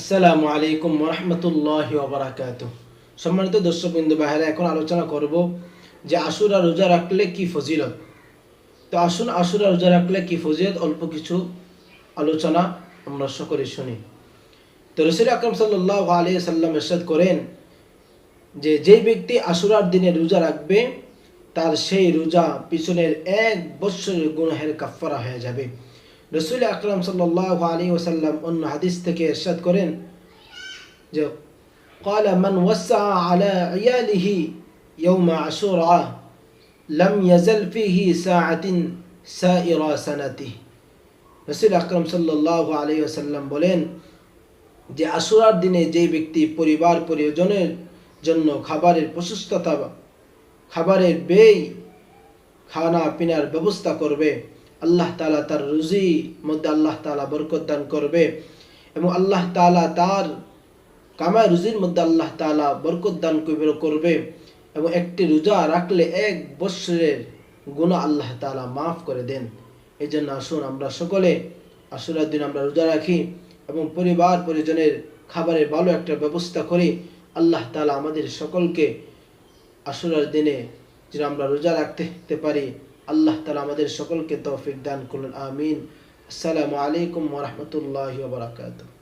আসসালামু আলাইকুম রহমতুল্লাহ ওবরাকাত সম্মানিত দর্শকবৃন্দ বাহিরে এখন আলোচনা করব যে আশুরা রোজা রাখলে কি ফজিলত? তো আসুন, আশুরা রোজা রাখলে কি ফজিলত? অল্প কিছু আলোচনা আমরা সকলে শুনি। তো রসুল আকরম সাল্লাহ আলী সাল্লাম এরশাদ করেন যে যেই ব্যক্তি আশুরার দিনে রোজা রাখবে, তার সেই রোজা পিছনের এক বৎসরের গুনাহের কাফারা হয়ে যাবে। রসুল আকরাম সাল্লাহ আলী ওসাল্লাম অন্য হাদিস থেকে এরশাদ করেন যে قال من وسع على عياله يوم عاشوراء لم يزل فيه ساعة سائر سنته রসুল আকরম সাল্লাহ আলী ওসাল্লাম বলেন যে আশুরার দিনে যেই ব্যক্তি পরিবার পরিজনের জন্য খাবারের প্রশস্ততা খাবারের ব্যয় খানা পিনার ব্যবস্থা করবে আল্লাহ তালা তার রুজি মধ্যে আল্লাহ তালা বরকত দান করবে এবং আল্লাহ তালা তার কামায় রুজির মধ্যে আল্লাহ তালা বরকত দান করবে এবং একটি রোজা রাখলে এক বৎসরের গুণা আল্লাহ তালা মাফ করে দেন। এই জন্য আসুন আমরা সকলে আসুরার দিন আমরা রোজা রাখি এবং পরিবার পরিজনের খাবারের ভালো একটা ব্যবস্থা করি। আল্লাহ তালা আমাদের সকলকে আসুরার দিনে যেন আমরা রোজা রাখতে পারি। আল্লাহ তালা আমাদের সকলকে তৌফিক দান করুন আমিন। আসসালামু আলাইকুম ওরহমতুল্লাহ বারকাতুহ।